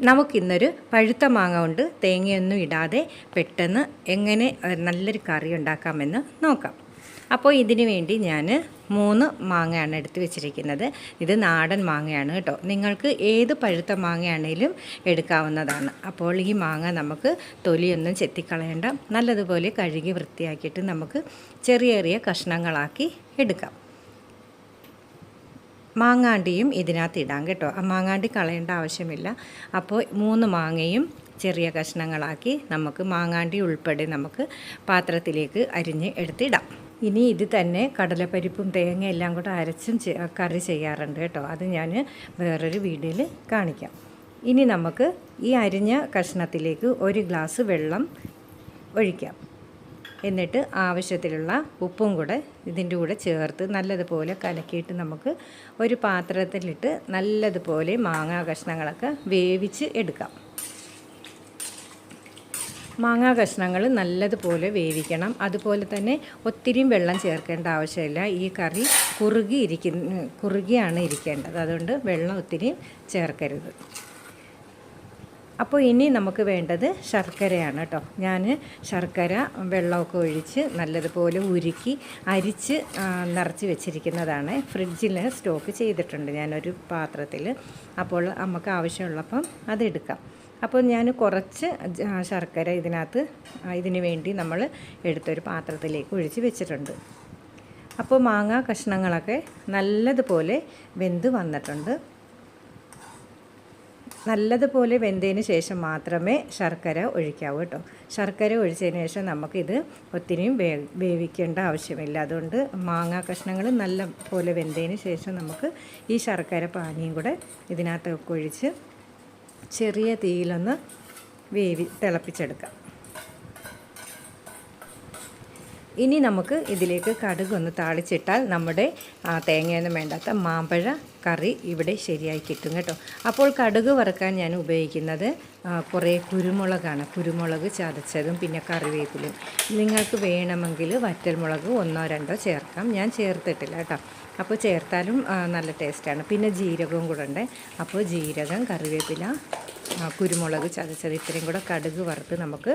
നമുക്കിന്നൊരു പഴുത്ത മാങ്ങ കൊണ്ട് തേങ്ങയൊന്നും ഇടാതെ പെട്ടെന്ന് എങ്ങനെ നല്ലൊരു കറി ഉണ്ടാക്കാമെന്ന് നോക്കാം. അപ്പോൾ ഇതിനു വേണ്ടി ഞാൻ മൂന്ന് മാങ്ങയാണ് എടുത്ത് വെച്ചിരിക്കുന്നത്. ഇത് നാടൻ മാങ്ങയാണ് കേട്ടോ. നിങ്ങൾക്ക് ഏത് പഴുത്ത മാങ്ങയാണേലും എടുക്കാവുന്നതാണ്. അപ്പോൾ ഈ മാങ്ങ നമുക്ക് തൊലിയൊന്നും ചെത്തിക്കളയേണ്ട നല്ലതുപോലെ കഴുകി വൃത്തിയാക്കിയിട്ട് നമുക്ക് ചെറിയ ചെറിയ കഷ്ണങ്ങളാക്കി എടുക്കാം. മാങ്ങാണ്ടിയും ഇതിനകത്ത് ഇടാം കേട്ടോ. ആ മാങ്ങാണ്ടി കളയേണ്ട ആവശ്യമില്ല. അപ്പോൾ മൂന്ന് മാങ്ങയും ചെറിയ കഷ്ണങ്ങളാക്കി നമുക്ക് മാങ്ങാണ്ടി ഉൾപ്പെടെ നമുക്ക് പാത്രത്തിലേക്ക് അരിഞ്ഞ് എടുത്തിടാം. ഇനി ഇത് തന്നെ കടലപ്പരിപ്പും തേങ്ങ എല്ലാം കൂടെ അരച്ചും കറി ചെയ്യാറുണ്ട് കേട്ടോ. അത് ഞാൻ വേറൊരു വീഡിയോയിൽ കാണിക്കാം. ഇനി നമുക്ക് ഈ അരിഞ്ഞ കഷ്ണത്തിലേക്ക് ഒരു ഗ്ലാസ് വെള്ളം ഒഴിക്കാം. എന്നിട്ട് ആവശ്യത്തിലുള്ള ഉപ്പും കൂടെ ഇതിന്റെ കൂടെ ചേർത്ത് നല്ലതുപോലെ കലക്കിയിട്ട് നമുക്ക് ഒരു പാത്രത്തിലിട്ട് നല്ലതുപോലെ മാങ്ങാ കഷ്ണങ്ങളൊക്കെ വേവിച്ച് എടുക്കാം. മാങ്ങാ കഷ്ണങ്ങൾ നല്ലതുപോലെ വേവിക്കണം. അതുപോലെ തന്നെ ഒത്തിരിയും വെള്ളം ചേർക്കേണ്ട ആവശ്യമില്ല. ഈ കറി കുറുകി ഇരിക്കുന്ന കുറുകിയാണ് ഇരിക്കേണ്ടത്. അതുകൊണ്ട് വെള്ളം ഒത്തിരി ചേർക്കരുത്. അപ്പോൾ ഇനി നമുക്ക് വേണ്ടത് ശർക്കരയാണ് കേട്ടോ. ഞാൻ ശർക്കര വെള്ളമൊക്കെ ഒഴിച്ച് നല്ലതുപോലെ ഉരുക്കി അരിച്ച് നിറച്ച് വെച്ചിരിക്കുന്നതാണ്. ഫ്രിഡ്ജിൽ സ്റ്റോക്ക് ചെയ്തിട്ടുണ്ട് ഞാനൊരു പാത്രത്തിൽ. അപ്പോൾ നമുക്ക് ആവശ്യമുള്ളപ്പം അതെടുക്കാം. അപ്പോൾ ഞാൻ കുറച്ച് ശർക്കര ഇതിനകത്ത് ഇതിന് വേണ്ടി നമ്മൾ എടുത്തൊരു പാത്രത്തിലേക്ക് ഒഴിച്ച് വെച്ചിട്ടുണ്ട്. അപ്പോൾ മാങ്ങാ കഷ്ണങ്ങളൊക്കെ നല്ലതുപോലെ വെന്ത് വന്നിട്ടുണ്ട്. നല്ലതുപോലെ വെന്തതിന് ശേഷം മാത്രമേ ശർക്കര ഒഴിക്കാവൂ കേട്ടോ. ശർക്കര ഒഴിച്ചതിന് ശേഷം നമുക്കിത് ഒത്തിരിയും വേ വേവിക്കേണ്ട ആവശ്യമില്ല. അതുകൊണ്ട് മാങ്ങാ കഷ്ണങ്ങൾ നല്ല പോലെ വെന്തതിന് ശേഷം നമുക്ക് ഈ ശർക്കര പാനിയും കൂടെ ഇതിനകത്തൊക്കെ ഒഴിച്ച് ചെറിയ തീയിലൊന്ന് വേവി തിളപ്പിച്ചെടുക്കാം. ഇനി നമുക്ക് ഇതിലേക്ക് കടുക് ഒന്ന് താളിച്ചിട്ടാൽ നമ്മുടെ തേങ്ങയൊന്നും വേണ്ടാത്ത മാമ്പഴ കറി ഇവിടെ ശരിയായി കിട്ടും കേട്ടോ. അപ്പോൾ കടുക് വറുക്കാൻ ഞാൻ ഉപയോഗിക്കുന്നത് കുറേ കുരുമുളകാണ്. കുരുമുളക് ചതച്ചതും പിന്നെ കറിവേപ്പിലും നിങ്ങൾക്ക് വേണമെങ്കിൽ വറ്റൽമുളക് ഒന്നോ രണ്ടോ ചേർക്കാം. ഞാൻ ചേർത്തിട്ടില്ല കേട്ടോ. അപ്പോൾ ചേർത്താലും നല്ല ടേസ്റ്റാണ്. പിന്നെ ജീരകവും കൂടെ ഉണ്ട്. അപ്പോൾ ജീരകം കറിവേപ്പില കുരുമുളക് ചതച്ചത് ഇത്രയും കൂടെ കടുക് വറുത്ത് നമുക്ക്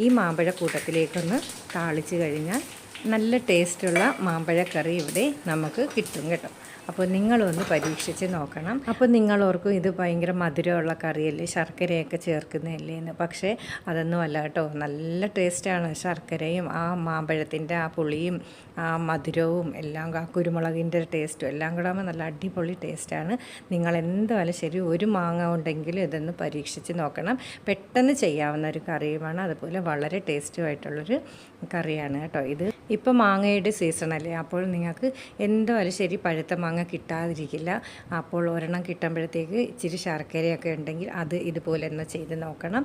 ഈ മാമ്പഴ കൂട്ടത്തിലേക്കൊന്ന് താളിച്ച് കഴിഞ്ഞാൽ നല്ല ടേസ്റ്റുള്ള മാമ്പഴക്കറി ഇവിടെ നമുക്ക് കിട്ടും കേട്ടോ. അപ്പോൾ നിങ്ങളൊന്ന് പരീക്ഷിച്ച് നോക്കണം. അപ്പോൾ നിങ്ങളോർക്കും ഇത് ഭയങ്കര മധുരമുള്ള കറിയല്ലേ? ശർക്കരയൊക്കെ ചേർക്കുന്നതല്ലേ എന്ന്. പക്ഷേ അതൊന്നും അല്ല കേട്ടോ. നല്ല ടേസ്റ്റാണ് ശർക്കരയും ആ മാമ്പഴത്തിന്റെ ആ പുളിയും ആ മധുരവും എല്ലാം ആ കുരുമുളകിന്റെ ടേസ്റ്റും എല്ലാം കൂടെ നല്ല അടിപൊളി ടേസ്റ്റാണ്. നിങ്ങൾ എന്തായാലും ശരി ഒരു മാങ്ങ ഉണ്ടെങ്കിലും ഇതൊന്ന് പരീക്ഷിച്ച് നോക്കണം. പെട്ടെന്ന് ചെയ്യാവുന്ന ഒരു കറിയുമാണ്. അതുപോലെ വളരെ ടേസ്റ്റുമായിട്ടുള്ളൊരു കറിയാണ് കേട്ടോ ഇത്. ഇപ്പോൾ മാങ്ങയുടെ സീസണല്ലേ? അപ്പോൾ നിങ്ങൾക്ക് എന്തായാലും ശരി പഴുത്ത മാങ്ങ കിട്ടാതിരിക്കില്ല. അപ്പോൾ ഒരെണ്ണം കിട്ടുമ്പോഴത്തേക്ക് ഇച്ചിരി ശർക്കരയൊക്കെ ഉണ്ടെങ്കിൽ അത് ഇതുപോലെ തന്നെ ചെയ്ത് നോക്കണം.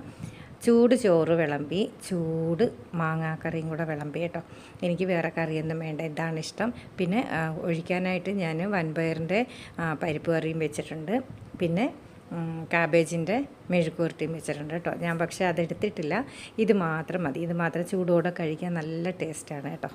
ചൂട് ചോറ് വിളമ്പി ചൂട് മാങ്ങാക്കറിയും കൂടെ വിളമ്പി കേട്ടോ. എനിക്ക് വേറെ കറിയൊന്നും വേണ്ട ഇതാണ് ഇഷ്ടം. പിന്നെ ഒഴിക്കാനായിട്ട് ഞാൻ വൻപയറിന്റെ പരിപ്പ് കറിയും വെച്ചിട്ടുണ്ട്. പിന്നെ കാബേജിന്റെ മെഴുക്കുവരട്ടിയും വെച്ചിട്ടുണ്ട് കേട്ടോ. ഞാൻ പക്ഷേ അതെടുത്തിട്ടില്ല ഇത് മാത്രം മതി. ഇത് മാത്രം ചൂടോടെ കഴിക്കാൻ നല്ല ടേസ്റ്റാണ് കേട്ടോ.